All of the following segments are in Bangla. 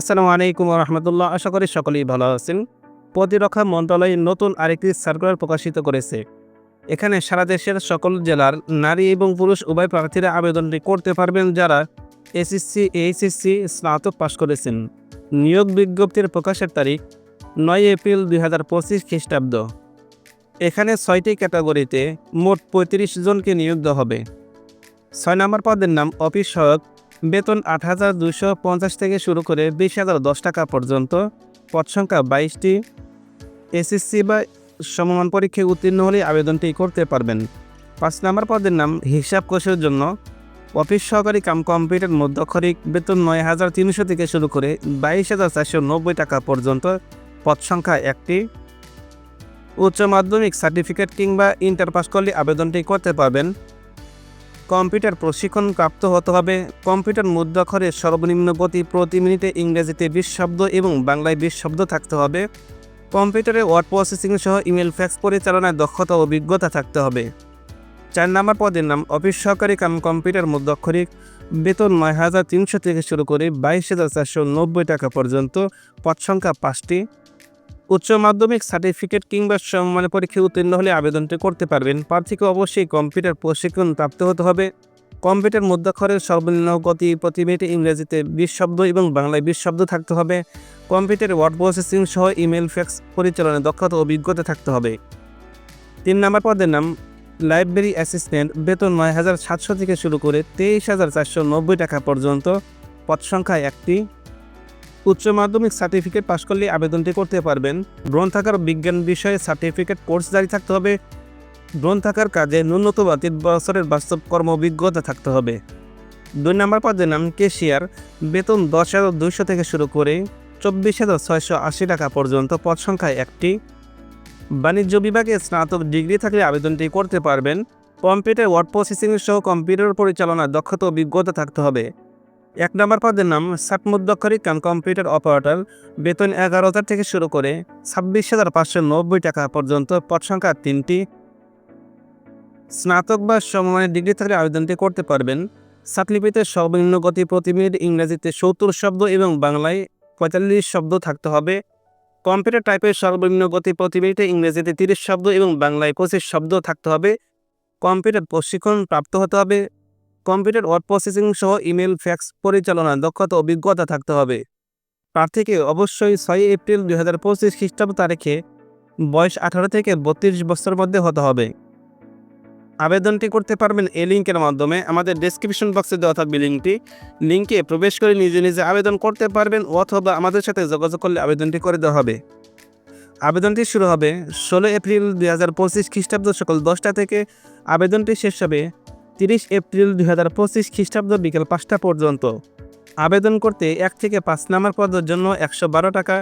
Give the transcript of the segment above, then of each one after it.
আসসালামু আলাইকুম রহমতুল্লাহ। আশা করি সকলেই ভালো আছেন। প্রতিরক্ষা মন্ত্রণালয় নতুন আরেকটি সার্কুলার প্রকাশিত করেছে। এখানে সারা দেশের সকল জেলার নারী এবং পুরুষ উভয় প্রার্থীরা আবেদনটি করতে পারবেন যারা এসএসসি, এইচএসসি স্নাতক পাশ করেছেন। নিয়োগ বিজ্ঞপ্তির প্রকাশের তারিখ নয় এপ্রিল দুই হাজার পঁচিশ খ্রিস্টাব্দ। এখানে ছয়টি ক্যাটাগরিতে মোট পঁয়ত্রিশ জনকে নিয়োগ দেওয়া হবে। ছয় নম্বর পদের নাম অফিস সহায়ক বেতন আট হাজার দুশো পঞ্চাশ থেকে শুরু করে বিশ হাজার দশ টাকা পর্যন্ত। পদ সংখ্যা বাইশটি। এসএসসি বা সমমান পরীক্ষায় উত্তীর্ণ হলে আবেদনটি করতে পারবেন। পাঁচ নম্বর পদের নাম হিসাব কোষের জন্য। অফিস সহকারী কাম কম্পিউটার মধ্যক্ষরিক বেতন নয় হাজার তিনশো থেকে শুরু করে বাইশ হাজার চারশো নব্বই টাকা পর্যন্ত। পদ সংখ্যা একটি। উচ্চ মাধ্যমিক সার্টিফিকেট কিংবা ইন্টার পাস করলে আবেদনটি করতে পারবেন। কম্পিউটার প্রশিক্ষণ প্রাপ্ত হতে হবে। কম্পিউটার মুদ্রাক্ষরের সর্বনিম্ন গতি প্রতি মিনিটে ইংরেজিতে বিশ শব্দ এবং বাংলায় বিশ শব্দ থাকতে হবে। কম্পিউটারে ওয়ার্ড প্রসেসিং সহ ইমেল, ফ্যাক্স পরিচালনায় দক্ষতা ও অভিজ্ঞতা থাকতে হবে। চার নম্বর পদের নাম, অফিস সহকারী কাম কম্পিউটার মুদ্রাক্ষরিক বেতন নয় হাজার তিনশো থেকে শুরু করে বাইশ হাজার চারশো নব্বই টাকা পর্যন্ত, পদ সংখ্যা পাঁচটি। উচ্চ মাধ্যমিক সার্টিফিকেট কিংবা সম্মান পরীক্ষায় উত্তীর্ণ হলে আবেদনটি করতে পারবেন। প্রার্থীকে অবশ্যই কম্পিউটার প্রশিক্ষণ প্রাপ্ত হতে হবে। কম্পিউটার মুদ্রাক্ষরের সর্বনিম্ন গতি প্রতি মিনিটে ইংরেজিতে বিশ শব্দ এবং বাংলায় বিশ শব্দ থাকতে হবে। কম্পিউটার ওয়ার্ড প্রসেসিং সহ ইমেল ফ্যাক্স পরিচালনায় দক্ষতা অভিজ্ঞতা থাকতে হবে। তিন নম্বর পদের নাম, লাইব্রেরি অ্যাসিস্ট্যান্ট, বেতন নয় হাজার সাতশো থেকে শুরু করে তেইশ হাজার চারশো নব্বই টাকা পর্যন্ত। পদ সংখ্যা একটি। উচ্চ মাধ্যমিক সার্টিফিকেট পাশ করলে আবেদনটি করতে পারবেন। গ্রন্থাগার বিজ্ঞান বিষয়ে সার্টিফিকেট কোর্স জারি থাকতে হবে। গ্রন্থাগার কাজে ন্যূনতম তিন বছরের বাস্তব কর্ম অভিজ্ঞতা থাকতে হবে। দুই নম্বর পদের নাম কেশিয়ার। বেতন দশ হাজার দুইশো থেকে শুরু করে চব্বিশ হাজার ছয়শো আশি টাকা পর্যন্ত পদ সংখ্যায় একটি। বাণিজ্য বিভাগে স্নাতক ডিগ্রি থাকলে আবেদনটি করতে পারবেন। কম্পিউটার ওয়ার্ড প্রসেসিং সহ কম্পিউটার পরিচালনার দক্ষতা অভিজ্ঞতা থাকতে হবে। এক নম্বর পদের নাম সাতমুদ্দক্ষরিক কাম কম্পিউটার অপারেটর। বেতন এগারো হাজার থেকে শুরু করে ছাব্বিশ হাজার পাঁচশো নব্বই টাকা পর্যন্ত পদ সংখ্যা তিনটি। স্নাতক বা সমমানের ডিগ্রি থাকলে আবেদনটি করতে পারবেন। সাতলিপিতে সর্বনিম্ন গতি প্রতি মিনিট ইংরেজিতে সত্তর শব্দ এবং বাংলায় পঁয়তাল্লিশ শব্দ থাকতে হবে। কম্পিউটার টাইপের সর্বনিম্ন গতি প্রতি মিনিটে ইংরেজিতে তিরিশ শব্দ এবং বাংলায় পঁচিশ শব্দ থাকতে হবে। কম্পিউটার প্রশিক্ষণ প্রাপ্ত হতে হবে। কম্পিউটার, ওয়ার্ড প্রসেসিং সহ ইমেল, ফ্যাক্স পরিচালনার দক্ষতা অভিজ্ঞতা থাকতে হবে। প্রার্থীকে অবশ্যই ছয় এপ্রিল দুই হাজার পঁচিশ খ্রিস্টাব্দ তারিখে বয়স আঠারো থেকে বত্রিশ বছর মধ্যে হতে হবে। আবেদনটি করতে পারবেন এই লিঙ্কের মাধ্যমে। আমাদের ডেসক্রিপশন বক্সে দেওয়া থাকবে লিঙ্কটি লিঙ্কে প্রবেশ করে নিজে নিজে আবেদন করতে পারবেন অথবা আমাদের সাথে যোগাযোগ করলে আবেদনটি করে দেওয়া হবে। আবেদনটি শুরু হবে ষোলো এপ্রিল দুই হাজার পঁচিশ খ্রিস্টাব্দ সকাল দশটা থেকে। আবেদনটি শেষ হবে তিরিশ এপ্রিল দুই হাজার পঁচিশ খ্রিস্টাব্দ বিকেল পাঁচটা পর্যন্ত। আবেদন করতে এক থেকে পাঁচ নম্বর পদের জন্য একশো বারো টাকা,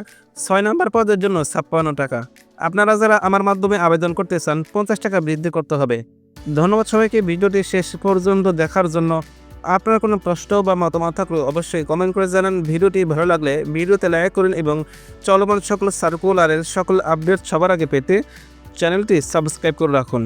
ছয় নম্বর পদের জন্য ছাপ্পান্ন টাকা। আপনারা যারা আমার মাধ্যমে আবেদন করতে চান, পঞ্চাশ টাকা বৃদ্ধি করতে হবে। ধন্যবাদ সবাইকে, ভিডিওটি শেষ পর্যন্ত দেখার জন্য। আপনার কোনো প্রশ্ন বা মতামত থাকলে অবশ্যই কমেন্ট করে জানান। ভিডিওটি ভালো লাগলে ভিডিওতে লাইক করুন এবং চলমান সকল সার্কুলারের সকল আপডেট সবার আগে পেতে চ্যানেলটি সাবস্ক্রাইব করে রাখুন।